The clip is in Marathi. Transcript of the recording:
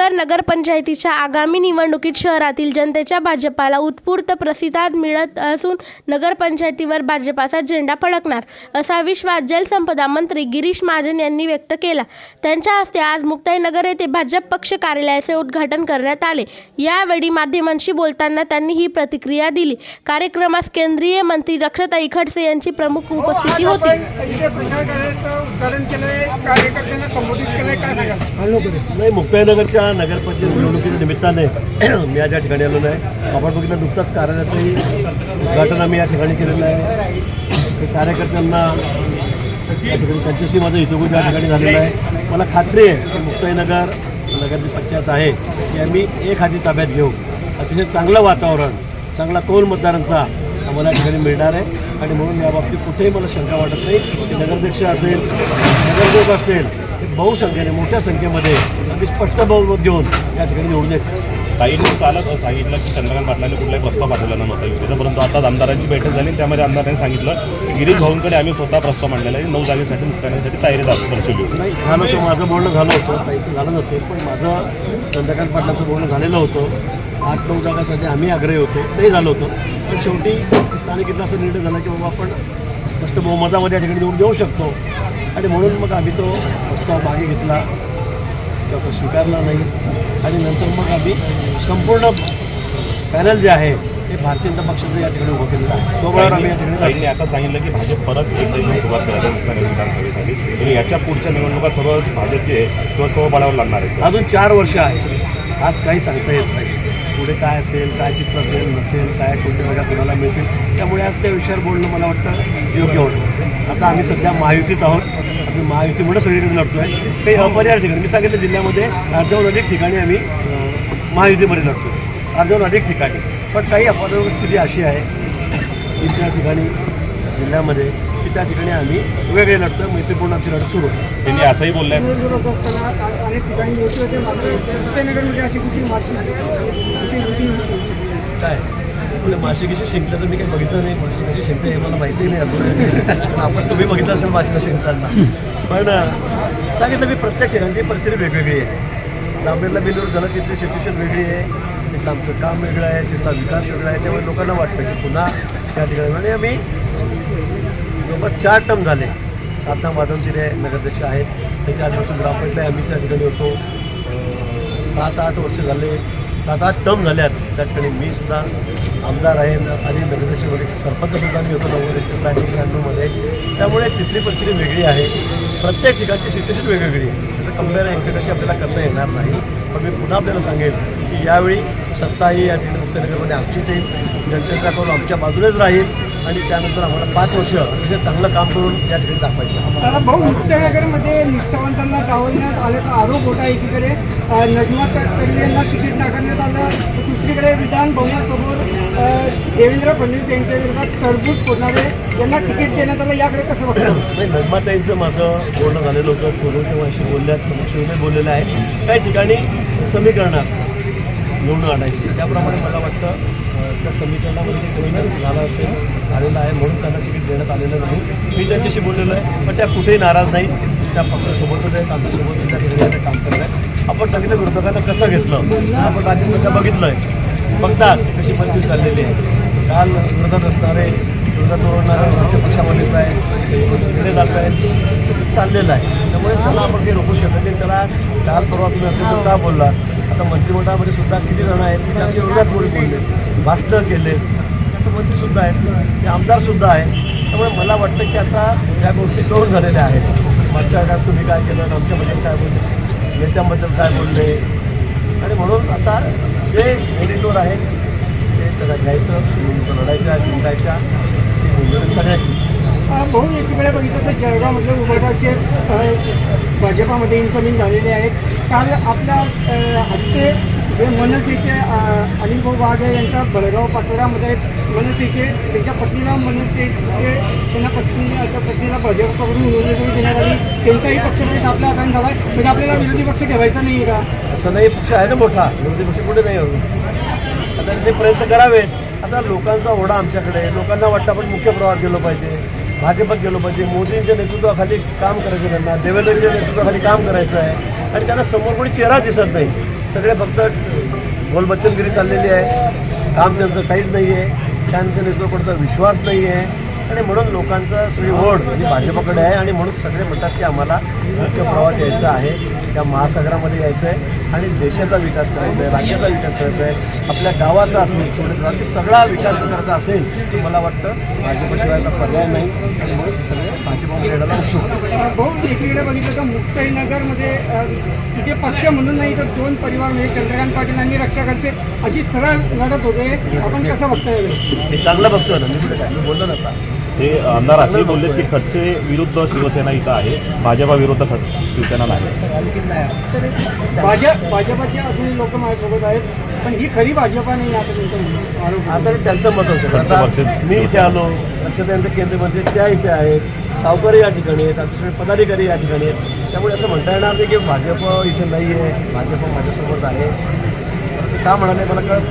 मुक्ताईनगर नगरपंचायतीच्या आगामी निवडणुकीत शहरातील जनतेच्या भाजपाला उत्स्फूर्त प्रतिसाद मिळत असून नगरपंचायतीवर भाजपाचा झेंडा फडकणार असा विश्वास जलसंपदा मंत्री गिरीश महाजन यांनी व्यक्त केला. त्यांच्या हस्ते आज मुक्ताईनगर येथे भाजप पक्ष कार्यालयाचे उद्घाटन करण्यात आले. यावेळी माध्यमांशी बोलताना त्यांनी ही प्रतिक्रिया दिली. कार्यक्रमास केंद्रीय मंत्री रक्षाताई खडसे यांची प्रमुख उपस्थिती होती. नाही मुक्ताईनगरच्या नगरपंचायत निवडणुकीच्या निमित्ताने मी आज या ठिकाणी आलेलो आहे आपण बघितलं नुकताच कार्यालयाचंही उद्घाटन आम्ही या ठिकाणी केलेलं आहे. कार्यकर्त्यांना या ठिकाणी त्यांच्याशी माझं हितगुज या ठिकाणी झालेलं आहे. मला खात्री आहे की मुक्ताईनगर नगर पंचायत आहे. की आम्ही एक हाती ताब्यात घेऊ. अतिशय चांगलं वातावरण चांगला कौल मतदारांचा आम्हाला या ठिकाणी मिळणार आहे. आणि म्हणून याबाबतीत कुठेही मला शंका वाटत नाही. की नगराध्यक्ष असेल नगरसेवक असतील बहुसंख्येने मोठ्या संख्येमध्ये अगदी स्पष्ट बहुमत घेऊन या ठिकाणी निवडून काही दिवस चालत सांगितलं की चंद्रकांत पाटलांनी कुठलाही प्रस्ताव पाठवला नव्हता युतीचा परंतु आता आमदारांची बैठक झाली त्यामध्ये आमदारांनी सांगितलं की गिरीश भाऊंकडे आम्ही स्वतः प्रस्ताव मांडलेला आहे. नऊ जागेसाठी मुक्तासाठी तयारी दर्शवली होती. नाही झालं होतं. माझं बोलणं झालं होतं. काहीचं झालं नसेल पण माझं चंद्रकांत पाटलाचं बोलणं झालेलं होतं. आठ नऊ जागासाठी आम्ही आग्रही होतो. तेही झालं होतं. पण शेवटी स्थानिक असा निर्णय झाला की बाबा आपण स्पष्ट बहुमतामध्ये या ठिकाणी निवडून देऊ शकतो. आणि म्हणून मग आम्ही तो प्रस्ताव मागे घेतला. तो आता स्वीकारला नाही. आणि नंतर मग आम्ही संपूर्ण पॅनल जे आहे ते भारतीय जनता पक्षाचं या ठिकाणी उभं केलेलं आहे. सोबळावर आम्ही या ठिकाणी आता सांगितलं की भाजप परत एकदा सुरुवात करायला विधानसभेसाठी. आणि याच्या पुढच्या निवडणुका सर्व भाजपचे आहे किंवा स्वबळावर लागणार आहे अजून चार वर्ष आहे. आज काही सांगता येत नाही. पुढे काय असेल काय चित्र असेल नसेल काय कोणत्या जागा कोणाला मिळतील. त्यामुळे आज त्या विषयावर बोलणं मला वाटतं योग्य होतं आता आम्ही सध्या महायुतीत आहोत. आम्ही महायुतीमुळे सगळीकडे लढतो आहे काही अपरिहार्य ठिकाणी मी सांगितलं जिल्ह्यामध्ये अर्ध्याहून अधिक ठिकाणी आम्ही महायुतीमध्ये लढतो अर्ध्याहून अधिक ठिकाणी. पण काही अपरिहार्य स्थिती अशी आहे की त्या ठिकाणी जिल्ह्यामध्ये की त्या ठिकाणी आम्ही वेगळे लढतो मैत्रीपूर्ण आमची लढत सुरू आहे. त्यांनी असंही बोललंय विरोध असताना आ- अनेक ठिकाणी युती होते मात्र मुक्ताईनगरमध्ये अशी कुठली मार्क्सिस्ट कुठली युती होती काय? आपल्या माशिकीची शिंकलं तर मी काही बघितलं नाही? माशिकीची शिंकते? हे मला माहिती नाही अजून. आपण तुम्ही बघितलं असेल माशिका शिंकताना. पण सांगितलं मी प्रत्येक ठिकाणची परिस्थिती वेगवेगळी आहे. लांबेरला बेलूर झालं तिथली सिच्युएशन वेगळी आहे. तिथलं आमचं काम वेगळं आहे. तिथला विकास वेगळा आहे. त्यामुळे लोकांना वाटतं की पुन्हा त्या ठिकाणी म्हणजे आम्ही जवळपास चार टर्म झाले. साधना माधव शिरे नगराध्यक्ष आहेत. त्याच्या आधीपासून ग्रामपंचायत आम्ही त्या ठिकाणी होतो. सात आठ वर्ष झाले. सात आठ टर्म झाल्यात. त्या ठिकाणी मी सुद्धा आमदार आहे न- आणि नगरपरिषदेमध्ये सरपंच सुद्धा मी होतो. नव्वद प्लॅनिंग त्र्याण्णवमध्ये त्यामुळे तिथली परिस्थिती वेगळी आहे. प्रत्येक ठिकाणची सिच्युएशन वेगवेगळी आहे. त्याचं कंपेअर एकमेकाशी आपल्याला करता येणार नाही पण मी पुन्हा आपल्याला सांगेन की यावेळी सत्ता ही या ठिकाणी मुक्तनगरमध्ये आमचीच येईल जनतेचा करून आमच्या बाजूनेच राहील आणि त्यानंतर आम्हाला पाच वर्ष अतिशय चांगलं काम करून या ठिकाणी दाखवायचं भाऊ मुक्ताईनगरमध्ये निष्ठावंतांना डावलण्यात आल्याचा आरोप होता एकीकडे नजमा यांना तिकीट नाकारण्यात आलं दुसरीकडे विधान भवनासमोर देवेंद्र फडणवीस यांच्या विरोधात टरबूज फोडणारे यांना तिकीट देण्यात आलं. याकडे कसं बघतो नाही नर्माताईंचं माझं बोलणं झालेलं होतं. पूर्व तेव्हा अशी बोलल्यात समोर बोललेलं आहे. काही ठिकाणी समीकरणं असतात. निवडून आणायची. त्याप्रमाणे मला वाटतं त्या समीकरणामध्ये काही जास्त झालं असेल झालेलं आहे म्हणून त्यांना तिकीट देण्यात आलेलं नाही. मी त्यांच्याशी बोललेलो आहे पण त्या कुठेही नाराज नाही. त्या पक्षासोबतच आहेत आमच्यासोबत त्या ठिकाणी काम करत आहे आपण सगळं विरोधकांना कसं घेतलं? आपण राज्यात सध्या बघितलं आहे बघतात कशी परिस्थिती चाललेली आहे. काल विरोधात असणारे विरोधात ओरडणारे आमच्या पक्षामध्येच आहे तिकडे जात आहेत. चाललेलं आहे. त्यामुळे त्याला आपण काही रोखू शकत नाही. त्याला काल परवा तुम्ही अत्यंत का बोलला? आता मंत्रिमंडळामध्ये सुद्धा किती जण आहेत? त्यांच्या विरोधात कोणी बोलले. भाषणं केले. मंत्रीसुद्धा आहेत. ते आमदारसुद्धा आहेत. त्यामुळे मला वाटतं की आता या गोष्टी करून झालेल्या आहेत. मागच्या काळात तुम्ही काय केलं? आमच्याबद्दल काय बोलले? नेत्यांबद्दल काय बोलले? आणि म्हणून आता जे एडिटोर आहेत ते त्याला घ्यायचं लढायच्या जिंकायच्या ती सगळ्याची. भाऊ एकीकडे बघितलं तर जळगावमधले उमेदवारचे भाजपामध्ये इन्कमिंग झालेले आहेत. काल आपल्या हस्ते जे मनसेचे अनिल भाऊ वाघे यांच्या बळगाव पाटोऱ्यामध्ये मनसेचे त्यांच्या पत्नीला मनसेचे त्यांना पत्नी त्या पत्नीला भाजपकडून उमेदवारी देण्यात आली. त्यांचाही पक्षप्रवेश म्हणजे आपल्या हाताने झाला आहे म्हणजे आपल्याला विरोधी पक्ष ठेवायचा नाही का? असं नाही पक्ष आहे ना मोठा. विरोधी पक्ष कुठे नाही होत आता ते प्रयत्न करावेत. आता लोकांचा ओढा आमच्याकडे. लोकांना वाटतं आपण मुख्य प्रवाहात गेलो पाहिजे. भाजपात गेलो पाहिजे मोदींच्या नेतृत्वाखाली काम करायचं त्यांना देवेंद्रजीच्या नेतृत्वाखाली काम करायचं आहे. आणि त्यांना समोर कोणी चेहरा दिसत नाही. सगळे फक्त गोलबच्चनगिरी चाललेली आहे. काम त्यांचं काहीच नाही आहे त्यांच्या नेतृत्वाकडचा विश्वास नाही आहे आणि म्हणून लोकांचा सगळी ओढ ही भाजपकडे आहे आणि म्हणून सगळे म्हणतात की आम्हाला मुख्य प्रवाहात यायचं आहे. त्या महासागरामध्ये यायचं आहे आणि देशाचा विकास करायचा आहे राज्याचा विकास करायचा आहे आपल्या गावाचा असेल छोटे सगळा विकास करायचा असेल तर मला वाटतं भाजपशिवायचा पर्याय नाही. आणि म्हणून सगळे भाजपमध्ये येण्याला उत्सुक. भाऊ एकीकडे बघितलं तर मुक्ताईनगरमध्ये तिथे पक्ष म्हणून नाही तर दोन परिवार म्हणजे चंद्रकांत पाटील आणि रक्षा खडसे अशी सरळ लढत होते. आपण कसं बघता येईल मी चांगलं बघतोय ना मी कुठे काय? मी बोललो नका ते आमदार असेही बोलले की खडसे विरुद्ध शिवसेना इथं आहे. भाजपा विरुद्ध खड शिवसेना नाही. भाजप भाजपाचे अजूनही लोक माझ्यासोबत आहेत पण ही खरी भाजपा नाही आता. आता त्यांचं मत असेल आता मी इथे आलो लक्षात केंद्रीय मंत्री त्या इथे आहेत सावकारी या ठिकाणी आहेत आमचे सगळे पदाधिकारी या ठिकाणी आहेत. त्यामुळे असं म्हणता येणार नाही की भाजप इथे नाही आहे भाजप माझ्यासोबत आहे. ते का म्हणाले मला कळत.